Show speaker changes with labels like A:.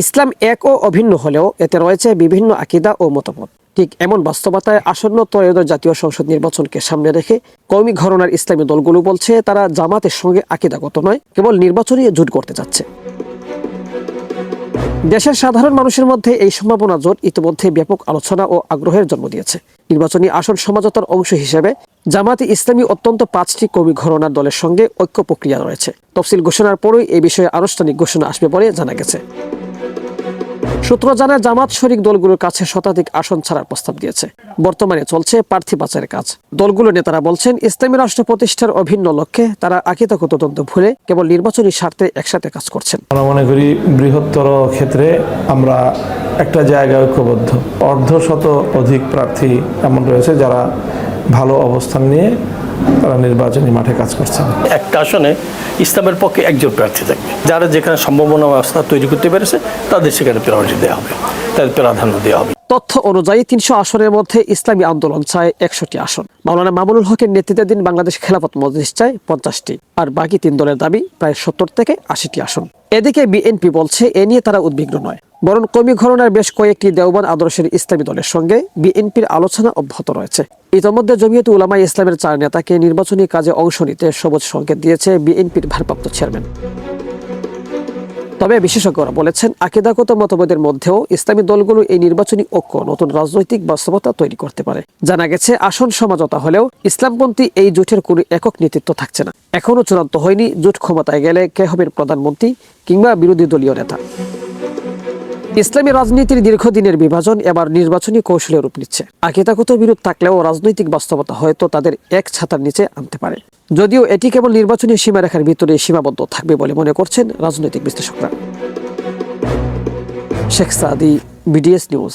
A: ইসলাম এক ও অভিন্ন হলেও এতে রয়েছে বিভিন্ন আকিদা ও মতামত ঠিক এমন বাস্তবতায় আসন্ন ত্রয়োদশ জাতীয় সংসদ নির্বাচনকে সামনে রেখে কৌমি ঘরনার ইসলামী দলগুলো বলছে, তারা জামাতের সঙ্গে আকিদাগত নয়, কেবল নির্বাচনী জোট করতে যাচ্ছে দেশের সাধারণ মানুষের মধ্যে এই সম্ভাবনা জোট ইতিমধ্যে ব্যাপক আলোচনা ও আগ্রহের জন্ম দিয়েছে। নির্বাচনী আসন সমঝোতার অংশ হিসেবে জামাতে ইসলামী অত্যন্ত পাঁচটি কবি ঘরনার দলের সঙ্গে ঐক্য প্রক্রিয়া রয়েছে। তফসিল ঘোষণার পরই এই বিষয়ে আনুষ্ঠানিক ঘোষণা আসবে বলে জানা গেছে। সূত্র জানায় জামাত শরিক দলগুলোর কাছে শতাধিক আসন ছাড়ার প্রস্তাব দিয়েছে। বর্তমানে চলছে প্রার্থী পাচারের কাজ। দলগুলোর নেতারা বলছেন, ইসলামী রাষ্ট্র প্রতিষ্ঠার অভিন্ন লক্ষ্যে তারা আকিতাগত তদন্ত ভুলে কেবল নির্বাচনী স্বার্থে একসাথে কাজ করছেন।
B: আমরা মনে করি বৃহত্তর ক্ষেত্রে আমরা একটা জায়গায় ঐক্যবদ্ধ। অর্ধশত অধিক প্রার্থী এমন রয়েছে যারা ভালো অবস্থান নিয়ে তারা নির্বাচনী মাঠে কাজ করছেন
C: একটা আসনে ইসলামের পক্ষে একজন প্রার্থী থাকবে। যারা যেখানে সম্ভাবনা ব্যবস্থা তৈরি করতে পেরেছে, তাদের সেখানে প্রায়োরিটি দেওয়া হবে। তাদের প্রাধান্য দেওয়া হবে।
A: তথ্য অনুযায়ী তিনশো আসনের মধ্যে ইসলামী আন্দোলন চায় একশোটি আসন। মাওলানা মামুনুল হকের নেতৃত্বাধীন বাংলাদেশ খেলাফত মজলিস চায় পঞ্চাশটি, আর বাকি তিন দলের দাবি প্রায় সত্তর থেকে আশিটি আসন। এদিকে বিএনপি বলছে, এ নিয়ে তারা উদ্বিগ্ন নয়। বরং কমি ঘরনার বেশ কয়েকটি দেওবান আদর্শের ইসলামী দলের সঙ্গে বিএনপির আলোচনা অব্যাহত রয়েছে। ইতোমধ্যে জমিয়ত উলামা ইসলামের চার নেতাকে নির্বাচনী কাজে অংশ নিতে সবুজ সংকেত দিয়েছে বিএনপির ভারপ্রাপ্ত চেয়ারম্যান। তবে বিশেষজ্ঞরা বলেছেন, আকিদাগত মতভেদের মধ্যেও ইসলামী দলগুলো এই নির্বাচনী ঐক্য, নতুন রাজনৈতিক বাস্তবতা তৈরি করতে পারে। জানা গেছে, আসন সমঝোতা হলেও ইসলামপন্থী এই জোটের কোনো একক নেতৃত্ব থাকছে না। এখনও চূড়ান্ত হয়নি জোট ক্ষমতায় গেলে কে হবেন প্রধানমন্ত্রী কিংবা বিরোধী দলীয় নেতা। ইসলামী রাজনীতির দীর্ঘদিনের বিভাজন এবার নির্বাচনী কৌশলে রূপ নিচ্ছে। আকিতাগত বিরোধ থাকলেও রাজনৈতিক বাস্তবতা হয়তো তাদের এক ছাতার নিচে আনতে পারে। যদিও এটি কেবল নির্বাচনী সীমারেখার ভিতরে সীমাবদ্ধ থাকবে বলে মনে করছেন রাজনৈতিক বিশ্লেষকরা। Sheikh Sadi, BDS news.